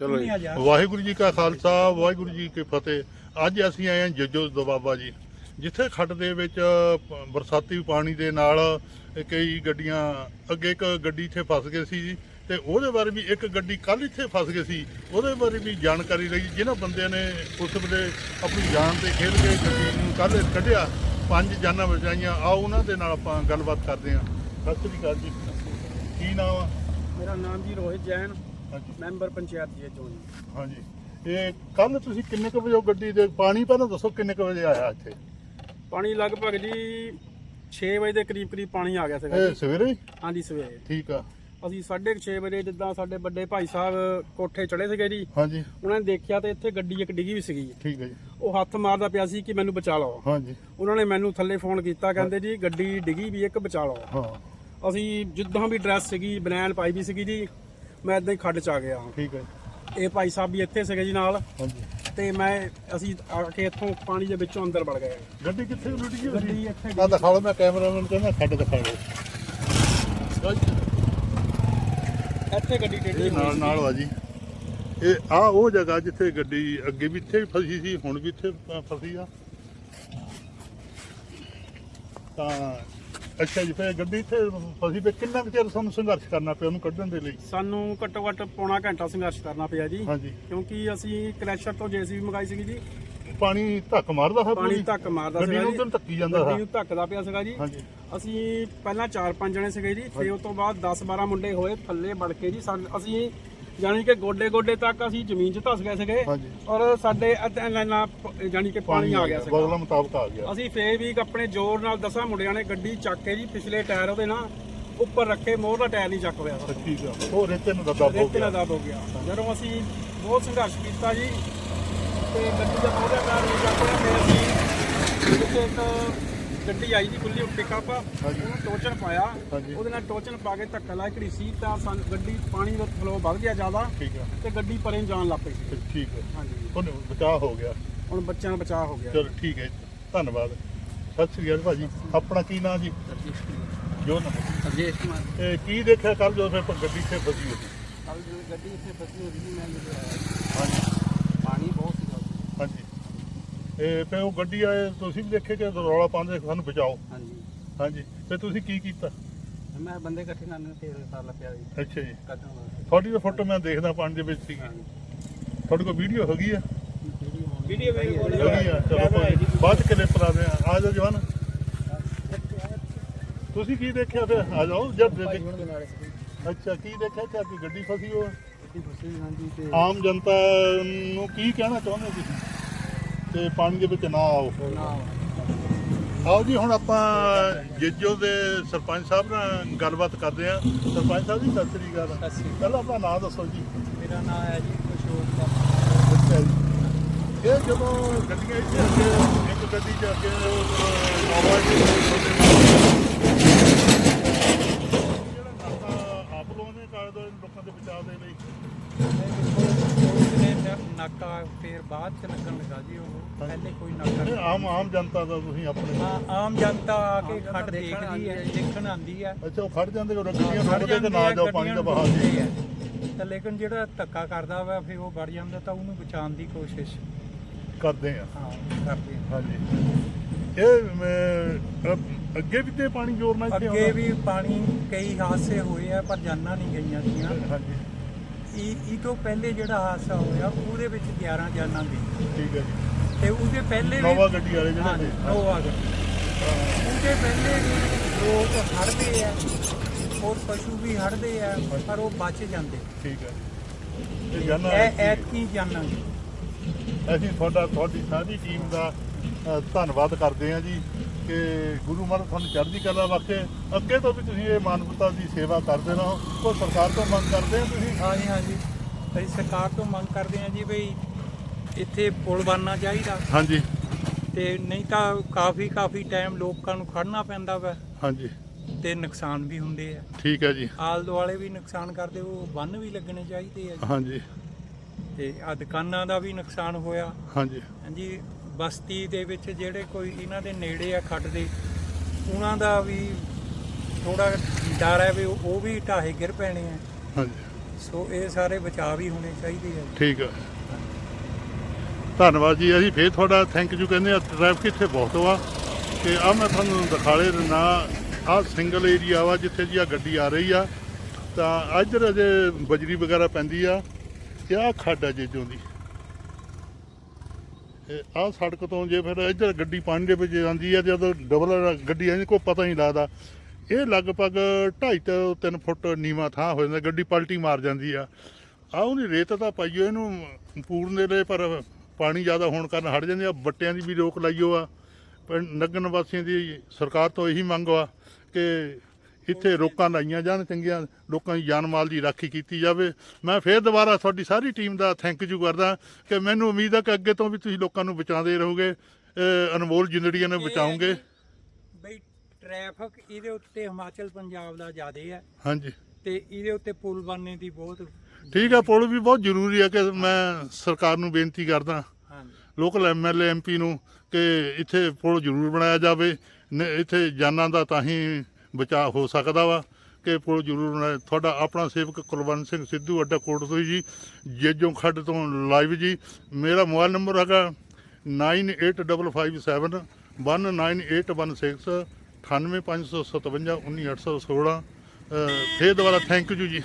ਚਲੋ ਜੀ। ਵਾਹਿਗੁਰੂ ਜੀ ਕਾ ਖਾਲਸਾ ਵਾਹਿਗੁਰੂ ਜੀ ਕੀ ਫਤਿਹ। ਅੱਜ ਅਸੀਂ ਆਏ ਹਾਂ ਜੱਜੋ ਦਬਾਬਾ ਜੀ ਜਿੱਥੇ ਖੱਡ ਦੇ ਵਿੱਚ ਪ- ਬਰਸਾਤੀ ਪਾਣੀ ਦੇ ਨਾਲ ਕਈ ਗੱਡੀਆਂ ਅੱਗੇ ਇੱਕ ਗੱਡੀ ਇੱਥੇ ਫਸ ਗਈ ਸੀ ਜੀ ਤੇ ਉਹਦੇ ਬਾਰੇ ਵੀ ਇੱਕ ਗੱਡੀ ਕੱਲ ਇੱਥੇ ਫਸ ਗਈ ਸੀ ਉਹਦੇ ਬਾਰੇ ਵੀ ਜਾਣਕਾਰੀ ਲਈ ਜਿਨ੍ਹਾਂ ਬੰਦਿਆਂ ਨੇ ਉਸ ਵੇਲੇ ਆਪਣੀ ਜਾਨ ਤੇ ਖੇਡ ਕੇ ਗੱਡੀ ਨੂੰ ਕੱਲ ਕੱਢਿਆ ਪੰਜ ਜਾਨਾਂ ਬਚਾਈਆਂ ਆ ਉਹਨਾਂ ਦੇ ਨਾਲ ਆਪਾਂ ਗੱਲਬਾਤ ਕਰਦੇ ਹਾਂ। ਸਤਿ ਸ੍ਰੀ ਅਕਾਲ ਜੀ। ਕੀ ਨਾਮ ਆ? ਮੇਰਾ ਨਾਮ ਜੀ ਰੋਹਿਤ ਜੈਨ। ਮੈਂਬਰ ਪੰਚਾਇਤ ਜੀ। ਜੋਨ ਹਾਂਜੀ। ਇਹ ਕੱਲ ਤੁਸੀਂ ਕਿੰਨੇ ਕੁ ਵਜੇ ਉਹ ਗੱਡੀ ਦੇ ਪਾਣੀ ਪਹਿਲਾਂ ਦੱਸੋ ਕਿੰਨੇ ਕੁ ਵਜੇ ਆਇਆ ਇੱਥੇ? ਪਾਣੀ ਲਗਭਗ ਜੀ 6 ਵਜੇ ਦੇ ਕਰੀਬ ਕਰੀਬ ਪਾਣੀ ਆ ਗਿਆ ਸੀਗਾ ਇਹ ਜੀ। ਸਵੇਰੇ ਹੀ? ਹਾਂਜੀ ਸਵੇਰੇ। ਠੀਕ ਆ। ਅਸੀਂ 6:30 ਵਜੇ ਜਿੱਦਾਂ ਸਾਡੇ ਵੱਡੇ ਭਾਈ ਸਾਹਿਬ ਕੋਠੇ ਚੜੇ ਸੀਗੇ ਜੀ ਹਾਂਜੀ। ਉਹਨਾਂ ਨੇ ਦੇਖਿਆ ਤੇ ਇੱਥੇ ਗੱਡੀ ਇੱਕ ਡਿੱਗੀ ਵੀ ਸੀਗੀ। ਠੀਕ ਹੈ ਜੀ। ਉਹ ਹੱਥ ਮਾਰਦਾ ਪਿਆ ਸੀ ਕਿ ਮੈਨੂੰ ਬਚਾ ਲਓ। ਹਾਂਜੀ। ਉਹਨਾਂ ਨੇ ਮੈਨੂੰ ਥੱਲੇ ਫੋਨ ਕੀਤਾ ਕਹਿੰਦੇ ਜੀ ਗੱਡੀ ਡਿੱਗੀ ਵੀ ਇੱਕ ਬਚਾ ਲਓ। ਹਾਂ। ਅਸੀਂ ਜਿੱਦਾਂ ਵੀ ਡਰੈਸ ਸੀਗੀ ਬਨੈਣ ਪਾਈ ਵੀ ਸੀਗੀ ਜੀ ਮੈਂ ਇਦਾਂ ਹੀ ਖੱਡ ਚ ਆ ਗਿਆ ਠੀਕ ਹੈ ਇਹ ਭਾਈ ਸਾਹਿਬ ਵੀ ਇੱਥੇ ਸੀਗੇ ਜੀ ਨਾਲ। ਹਾਂਜੀ। ਤੇ ਮੈਂ ਅਸੀਂ ਆ ਕੇ ਇੱਥੋਂ ਪਾਣੀ ਦੇ ਵਿੱਚੋਂ ਅੰਦਰ ਵੜ ਗਏ। ਗੱਡੀ ਕਿੱਥੇ ਉਲਟ ਗਈ ਗੱਡੀ ਇੱਥੇ ਆ ਦਿਖਾ ਲਓ ਮੈਂ ਕੈਮਰਾਮੈਨ ਕਹਿੰਦਾ ਖੱਡ ਦਿਖਾ ਲਓ ਇੱਥੇ ਗੱਡੀ ਟੇਢੀ ਇਹ ਨਾਲ ਨਾਲ ਆ ਜੀ। ਇਹ ਆ ਉਹ ਜਗ੍ਹਾ ਜਿੱਥੇ ਗੱਡੀ ਅੱਗੇ ਵੀ ਇੱਥੇ ਫਸੀ ਸੀ ਹੁਣ ਵੀ ਇੱਥੇ ਫਸੀ ਆ। ਤਾਂ ਅੱਛਾ ਜੀ ਫਿਰ ਗੱਡੀ ਇੱਥੇ ਫਸੀ ਪਈ ਕਿੰਨਾ ਕੁ ਚਿਰ ਤੁਹਾਨੂੰ ਸੰਘਰਸ਼ ਕਰਨਾ ਪਿਆ ਉਹਨੂੰ ਕੱਢਣ ਦੇ ਲਈ? ਸਾਨੂੰ ਘੱਟੋ ਘੱਟ ਪੌਣਾ ਘੰਟਾ ਸੰਘਰਸ਼ ਕਰਨਾ ਪਿਆ ਜੀ। ਹਾਂਜੀ। ਕਿਉਂਕਿ ਅਸੀਂ ਕ੍ਰੈਸ਼ਰ ਤੋਂ ਜੀਸੀਬੀ ਮੰਗਾਈ ਸੀਗੀ ਜੀ। ਪਾਣੀ ਧੱਕ ਮਾਰਦਾ ਹੈ ਪਾਣੀ ਧੱਕ ਮਾਰਦਾ ਗੱਡੀ ਸੀਗਾ ਨੂੰ ਜੀ। ਉਧਰ ਧੱਕੀ ਜਾਂਦਾ ਗੱਡੀ ਹੈ ਨੂੰ ਧੱਕਦਾ ਪਿਆ ਸੀਗਾ ਜੀ। ਹਾਂਜੀ। ਅਸੀਂ ਪਹਿਲਾਂ 4-5 ਜਣੇ ਸੀਗੇ ਜੀ। ਫਿਰ ਉਸ ਤੋਂ ਬਾਅਦ 10-12 ਮੁੰਡੇ ਹੋਏ ਥੱਲੇ ਵੜ ਕੇ ਜੀ। ਸਾਨੂੰ- ਅਸੀਂ ਜਾਨੀ ਕਿ ਗੋਡੇ ਗੋਡੇ ਤੱਕ ਅਸੀਂ ਜ਼ਮੀਨ 'ਚ ਧਸ ਗਏ ਸੀਗੇ ਹਾਂਜੀ। ਔਰ ਸਾਡੇ ਅੱਧਾ ਲੈਣਾ ਜਾਨੀ ਕਿ ਪਾਣੀ ਆ ਗਿਆ ਸੀਗਾ। ਮੁਤਾਬਕ ਆ ਗਿਆ। ਅਸੀਂ ਫੇਰ ਵੀ ਆਪਣੇ ਜ਼ੋਰ ਨਾਲ ਦਸਾਂ ਮੁੰਡਿਆਂ ਨੇ ਗੱਡੀ ਚੱਕ ਕੇ ਜੀ ਪਿਛਲੇ ਟਾਇਰ ਉਹਦੇ ਨਾਲ ਉੱਪਰ ਰੱਖੇ ਮੋਹਰ ਦਾ ਟਾਇਰ ਨਹੀਂ ਚੱਕ ਹੋਇਆ ਠੀਕ ਆ। ਉਹ ਰੇਤੇ ਨੂੰ ਦੱਦਾ ਹੋ ਰੇਤੇ ਗਿਆ। ਨਾਲ ਦਬ ਹੋ ਗਿਆ। ਜਦੋਂ ਅਸੀਂ ਬਹੁਤ ਸੰਘਰਸ਼ ਕੀਤਾ ਜੀ ਤੇ ਗੱਡੀ ਦਾ ਮੋਹਰ ਦਾ ਟਾਇਰ ਨਹੀਂ ਚੱਕ ਹੋਇਆ ਫਿਰ ਅਸੀਂ ਜਿੱਥੇ ਇੱਕ ਗੱਡੀ ਆਈ ਜੀ ਖੁੱਲੀ ਪਿਕਅਪ। ਉਹਨੂੰ ਟੋਚਨ ਪਾਇਆ। ਉਹਦੇ ਨਾਲ ਟੋਚਨ ਪਾ ਕੇ ਧੱਕਾ ਲਾ ਕੇ ਸੀ ਤਾਂ ਸਾਨੂੰ ਗੱਡੀ ਪਾਣੀ ਦਾ ਫਲੋ ਵੱਧ ਗਿਆ ਜ਼ਿਆਦਾ ਠੀਕ ਤੇ ਗੱਡੀ ਪਰੇ ਨੂੰ ਜਾਣ ਲੱਗ ਪਈ ਸੀ। ਠੀਕ ਹੈ ਹਾਂਜੀ। ਉਹਨੇ ਬਚਾਅ ਹੋ ਗਿਆ। ਹੁਣ ਬੱਚਿਆਂ ਦਾ ਬਚਾਅ ਹੋ ਗਿਆ। ਚਲੋ ਠੀਕ ਹੈ ਜੀ। ਧੰਨਵਾਦ। ਸਤਿ ਸ੍ਰੀ ਅਕਾਲ ਭਾਜੀ। ਆਪਣਾ ਕੀ ਨਾਮ ਜੀ? ਜੋ ਨਾ। ਅਜੇਸ਼ ਕੁਮਾਰ। ਇਹ ਕੀ ਦੇਖਿਆ ਕੱਲ ਜਦੋਂ ਫਿਰ ਗੱਡੀ ਇੱਥੇ ਫਸੀ ਹੋਈ? ਕੱਲ ਜਦੋਂ ਗੱਡੀ ਇੱਥੇ ਫਸੀ ਹੋਈ ਸੀ ਮੈਂ ਜਦੋਂ ਆਇਆ ਹਾਂਜੀ। ਪਾਣੀ ਬਹੁਤ ਸੀਗਾ ਹਾਂਜੀ। ਇਹ ਫਿਰ ਉਹ ਗੱਡੀ ਆਏ ਤੁਸੀਂ ਵੀ ਦੇਖੇ ਕਿ ਰੌਲਾ ਪਾਉਂਦੇ ਸਾਨੂੰ ਬਚਾਓ। ਹਾਂਜੀ। ਹਾਂਜੀ। ਤੇ ਤੁਸੀਂ ਕੀ ਕੀਤਾ? ਮੈਂ ਬੰਦੇ ਇਕੱਠੇ ਕਰਨ ਤੇ ਸਾਲ ਪਿਆ ਜੀ। ਅੱਛਾ ਜੀ। ਕੱਢਣ ਵਾਸਤੇ। ਤੁਹਾਡੀ ਤਾਂ ਫੋਟੋ ਮੈਂ ਦੇਖਦਾ ਪਾਣੀ ਦੇ ਵਿੱਚ ਸੀ ਤੁਹਾਡੇ ਕੋਲ ਵੀਡੀਓ ਹੈਗੀ ਆ? ਵੀਡੀਓ ਮੇਰੇ ਕੋਲ ਹੈਗੀ ਆ ਚਲੋ ਕੋਈ ਨੀ। ਬਾਅਦ ਚ ਕਲਿੱਪ ਲਾ ਦੇ ਆ ਜਾਓ ਜਵਾਨ। ਤੁਸੀਂ ਕੀ ਦੇਖਿਆ ਫਿਰ? ਆ ਜਾਓ ਜਦ ਦੇ ਅੱਛਾ ਕੀ ਦੇਖਿਆ? ਕਿ ਆਪਣੀ ਗੱਡੀ ਫਸੀ ਹੋ ਆਮ ਜਨਤਾ ਨੂੰ ਕੀ ਕਹਿਣਾ ਚਾਹੁੰਦੇ ਤੁਸੀਂ? ਤੇ ਪਾਣੀ ਦੇ ਵਿੱਚ ਨਾ ਆਓ। ਆਓ ਜੀ ਹੁਣ ਆਪਾਂ ਜੇਜੋ ਦੇ ਸਰਪੰਚ ਸਾਹਿਬ ਨਾਲ ਗੱਲਬਾਤ ਕਰਦੇ ਆ ਸਰਪੰਚ ਸਾਹਿਬ ਜੀ ਸਤਿ ਸ੍ਰੀ ਅਕਾਲ। ਸਤਿ ਸ੍ਰੀ। ਪਹਿਲਾਂ ਆਪਣਾ ਨਾਮ ਦੱਸੋ ਜੀ। ਮੇਰਾ ਨਾਮ ਹੈ ਜੀ ਕੁਸ਼ੋਰ ਅੱਛਾ ਜੀ। ਇਹ ਜਦੋਂ ਗੱਡੀਆਂ ਇੱਥੇ ਅੱਗੇ ਇੱਕ ਗੱਡੀ ਚ ਅੱਗੇ ਆਵਾਜ਼ ਜਿਹੜਾ ਨਾਕਾ ਆਪ ਲੋਕਾਂ ਨੇ ਦੋ ਲੋਕਾਂ ਦੇ ਬਚਾਅ ਦੇ ਲਈ? ਨਾਕਾ ਫਿਰ ਬਾਅਦ ਚ ਲੱਗਣ ਲੱਗਾ ਜੀ ਉਹ ਪਹਿਲੇ ਕੋਈ ਨਾਕਾ ਇਹ ਨਹੀਂ ਆਮ ਆਮ ਜਨਤਾ ਦਾ ਤੁਸੀਂ ਆਪਣੇ ਹਾਂ, ਆਮ ਜਨਤਾ ਆ ਕੇ ਜਨਤਾ ਖੜ ਦੇਖਣ ਦੇਖਦੀ ਹੈ ਆਉਂਦੀ ਹੈ। ਦੇਖਣ ਆਉਂਦੀ ਹੈ ਅੱਛਾ ਉਹ ਖੜ ਜਾਂਦੇ ਉਹ ਗੱਡੀਆਂ ਖੜ ਰੋਕਦੇ ਤੇ ਜਾਂਦੇ ਨਾ ਆ, ਜਾਓ ਪਾਣੀ ਦਾ ਗੱਡੀਆਂ ਬਹਾਅ ਨੂੰ ਜੀ ਰੋਕਦੇ ਆ। ਤਾਂ ਲੇਕਿਨ ਜਿਹੜਾ ਧੱਕਾ ਕਰਦਾ ਵਾ ਫਿਰ ਉਹ ਵੜ ਜਾਂਦਾ ਤਾਂ ਉਹਨੂੰ ਬਚਾਉਣ ਦੀ ਕੋਸ਼ਿਸ਼ ਕਰਦੇ ਆ ਹਾਂ ਕਰਦੇ ਆ। ਹਾਂਜੀ ਇਹ ਮੈਂ, ਅ- ਅੱਗੇ ਵੀ ਤੇ ਪਾਣੀ ਜ਼ੋਰ ਨਾਲ ਇੱਥੇ ਅੱਗੇ ਆਉਂਦਾ? ਵੀ ਪਾਣੀ ਕਈ ਹਾਦਸੇ ਹੋਏ ਆ ਪਰ ਜਾਨਾਂ ਨਹੀਂ ਗਈਆਂ ਸੀਆਂ ਹਾਂਜੀ ਇਹ ਇਹ ਤੋਂ ਪਹਿਲੇ ਜਿਹੜਾ ਹਾਦਸਾ ਹੋਇਆ ਉਹਦੇ ਵਿੱਚ 11 ਜਾਨਾਂ ਗਈਆਂ। ਠੀਕ ਹੈ ਜੀ। ਤੇ ਉਹਦੇ ਪਹਿਲੇ ਨੋਵਾ ਗੱਡੀ ਵਾਲੇ ਜਿਹੜੇ ਨੇ। ਨੋਵਾ ਗੱਡੀ। ਉਹਦੇ ਪਹਿਲੇ ਵੀ ਲੋਕ ਹੜਦੇ ਆ। ਔਰ ਪਸ਼ੂ ਵੀ ਹੜਦੇ ਆ ਪਰ ਉਹ ਬਚ ਜਾਂਦੇ। ਠੀਕ ਹੈ। ਇਹ ਜਾਨਾ ਇਹ ਐਤਕੀ ਜਾਨਾਂ ਅਸੀਂ ਤੁਹਾਡਾ ਤੁਹਾਡੀ ਸਾਰੀ ਟੀਮ ਦਾ ਅ, ਧੰਨਵਾਦ ਕਰਦੇ ਹਾਂ ਜੀ। ਕਿ ਗੁਰੂ ਮਹਾਰਾਜ ਤੁਹਾਨੂੰ ਚੜ੍ਹਦੀ ਕਲਾ ਬਖਸ਼ੇ ਅੱਗੇ ਤੋਂ ਵੀ ਤੁਸੀਂ ਇਹ ਮਾਨਵਤਾ ਦੀ ਸੇਵਾ ਕਰਦੇ ਰਹੋ। ਕੋਈ ਸਰਕਾਰ ਤੋਂ ਮੰਗ ਕਰਦੇ ਹੋ ਤੁਸੀਂ? ਹਾਂਜੀ ਹਾਂਜੀ। ਅਸੀਂ ਸਰਕਾਰ ਤੋਂ ਮੰਗ ਕਰਦੇ ਹਾਂ ਜੀ ਬਈ ਇੱਥੇ ਪੁਲ ਬਣਨਾ ਚਾਹੀਦਾ। ਹਾਂਜੀ। ਤੇ ਨਹੀਂ ਤਾਂ ਕਾਫੀ ਕਾਫੀ ਟਾਈਮ ਲੋਕਾਂ ਨੂੰ ਖੜਨਾ ਪੈਂਦਾ ਵਾ। ਹਾਂਜੀ। ਤੇ ਨੁਕਸਾਨ ਵੀ ਹੁੰਦੇ ਆ। ਠੀਕ ਹੈ ਜੀ। ਆਲ ਦੁਆਲੇ ਵੀ ਨੁਕਸਾਨ ਕਰਦੇ ਉਹ ਬੰਨ ਵੀ ਲੱਗਣੇ ਚਾਹੀਦੇ ਆ ਜੀ। ਹਾਂਜੀ। ਤੇ ਆ ਦੁਕਾਨਾਂ ਦਾ ਵੀ ਨੁਕਸਾਨ ਹੋਇਆ। ਹਾਂਜੀ। ਹਾਂਜੀ ਬਸਤੀ ਦੇ ਵਿੱਚ ਜਿਹੜੇ ਕੋਈ ਇਹਨਾਂ ਦੇ ਨੇੜੇ ਆ ਖੱਡ ਦੇ ਉਹਨਾਂ ਦਾ ਵੀ ਥੋੜਾ ਡਰ ਹੈ ਵੀ ਉਹ ਵੀ ਢਾਹੇ ਗਿਰ ਪੈਣੇ ਆ। ਹਾਂਜੀ। ਸੋ ਇਹ ਸਾਰੇ ਬਚਾਅ ਵੀ ਹੋਣੇ ਚਾਹੀਦੇ ਆ। ਠੀਕ ਆ। ਧੰਨਵਾਦ ਜੀ। ਅਸੀਂ ਫੇਰ ਤੁਹਾਡਾ ਥੈਂਕ ਯੂ ਕਹਿੰਦੇ ਆ। ਟ੍ਰੈਫਿਕ ਇੱਥੇ ਬਹੁਤ ਵਾ। ਕਿ ਆ ਮੈਂ ਤੁਹਾਨੂੰ ਦਿਖਾਲੇ ਦਿੰਦਾ ਆ ਸਿੰਗਲ ਏਰੀਆ ਵਾ ਜਿੱਥੇ ਜੀ ਆ ਗੱਡੀ ਆ ਰਹੀ ਆ। ਤਾਂ ਇੱਧਰ ਅਜੇ ਬਜਰੀ ਵਗੈਰਾ ਪੈਂਦੀ ਆ। ਤੇ ਆ ਖੱਡ ਆ ਜੇਜੋਂ ਦੀ। ਆਹ ਸੜਕ ਤੋਂ ਜੇ ਫਿਰ ਇੱਧਰ ਗੱਡੀ ਪਾਣੀ ਦੇ ਵਿੱਚ ਜਾਂਦੀ ਆ, ਜਦੋਂ ਡਬਲ ਗੱਡੀ ਆਂਦੀ ਕੋਈ ਪਤਾ ਨਹੀਂ ਲੱਗਦਾ। ਇਹ ਲਗਭਗ 2.5 ਤੋਂ 3 ਫੁੱਟ ਨੀਵਾ ਥਾਂ ਹੋ ਜਾਂਦਾ, ਗੱਡੀ ਪਲਟੀ ਮਾਰ ਜਾਂਦੀ ਆ। ਆ ਉਹਨੇ ਰੇਤ ਤਾਂ ਪਾਈਓ ਇਹਨੂੰ ਪੂਰਨ ਦੇ ਲਈ ਪਰ ਪਾਣੀ ਜ਼ਿਆਦਾ ਹੋਣ ਕਾਰਨ ਹਟ ਜਾਂਦੇ ਆ। ਬੱਟਿਆਂ ਦੀ ਵੀ ਰੋਕ ਲਾਈਓ ਆ ਪਰ ਨਗਰ ਨਿਵਾਸੀਆਂ ਦੀ ਸਰਕਾਰ ਤੋਂ ਇਹੀ ਮੰਗ ਆ ਕਿ ਇੱਥੇ ਰੋਕਾਂ ਲਾਈਆਂ ਜਾਣ ਚੰਗੀਆਂ ਲੋਕਾਂ ਦੀ ਜਾਨ ਮਾਲ ਦੀ ਰਾਖੀ ਕੀਤੀ ਜਾਵੇ। ਮੈਂ ਫੇਰ ਦੁਬਾਰਾ ਤੁਹਾਡੀ ਸਾਰੀ ਟੀਮ ਦਾ ਥੈਂਕ ਯੂ ਕਰਦਾ ਕਿ ਮੈਨੂੰ ਉਮੀਦ ਹੈ ਕਿ ਅੱਗੇ ਤੋਂ ਵੀ ਤੁਸੀਂ ਲੋਕਾਂ ਨੂੰ ਬਚਾਉਂਦੇ ਰਹੋਗੇ ਅਨਮੋਲ ਜ਼ਿੰਦੜੀਆਂ ਨੂੰ ਬਚਾਓਗੇ ਬਈ ਟ੍ਰੈਫਿਕ ਇਹਦੇ ਉੱਤੇ ਹਿਮਾਚਲ ਪੰਜਾਬ ਦਾ ਜ਼ਿਆਦਾ ਹੈ। ਹਾਂਜੀ। ਤੇ ਇਹਦੇ ਉੱਤੇ ਪੁਲ ਬਣਨੇ ਦੀ ਬਹੁਤ ਠੀਕ ਹੈ ਪੁਲ ਵੀ ਬਹੁਤ ਜ਼ਰੂਰੀ ਹੈ ਕਿ ਮੈਂ ਸਰਕਾਰ ਨੂੰ ਬੇਨਤੀ ਕਰਦਾ ਹਾਂਜੀ। ਲੋਕਲ ਐਮਐਲਏ ਐਮਪੀ ਨੂੰ ਕਿ ਇੱਥੇ ਪੁਲ ਜ਼ਰੂਰ ਬਣਾਇਆ ਜਾਵੇ। ਇੱਥੇ ਜਾਨਾਂ ਦਾ ਤਾਂ ਹੀ ਬਚਾਅ ਹੋ ਸਕਦਾ ਵਾ ਕਿ ਕੋਲ ਜ਼ਰੂਰ ਬਣਾਇਆ ਤੁਹਾਡਾ ਆਪਣਾ ਸੇਵਕ ਕੁਲਵੰਤ ਸਿੰਘ ਸਿੱਧੂ ਅੱਡਾ ਕੋਟ ਤੋਂ ਜੀ ਜੇਜੋਂ ਖੱਡ ਤੋਂ ਲਾਈਵ ਜੀ ਮੇਰਾ ਮੋਬਾਈਲ ਨੰਬਰ ਹੈਗਾ 98557 19816 98557 19816 ਫੇਰ ਦੁਬਾਰਾ ਥੈਂਕ ਯੂ ਜੀ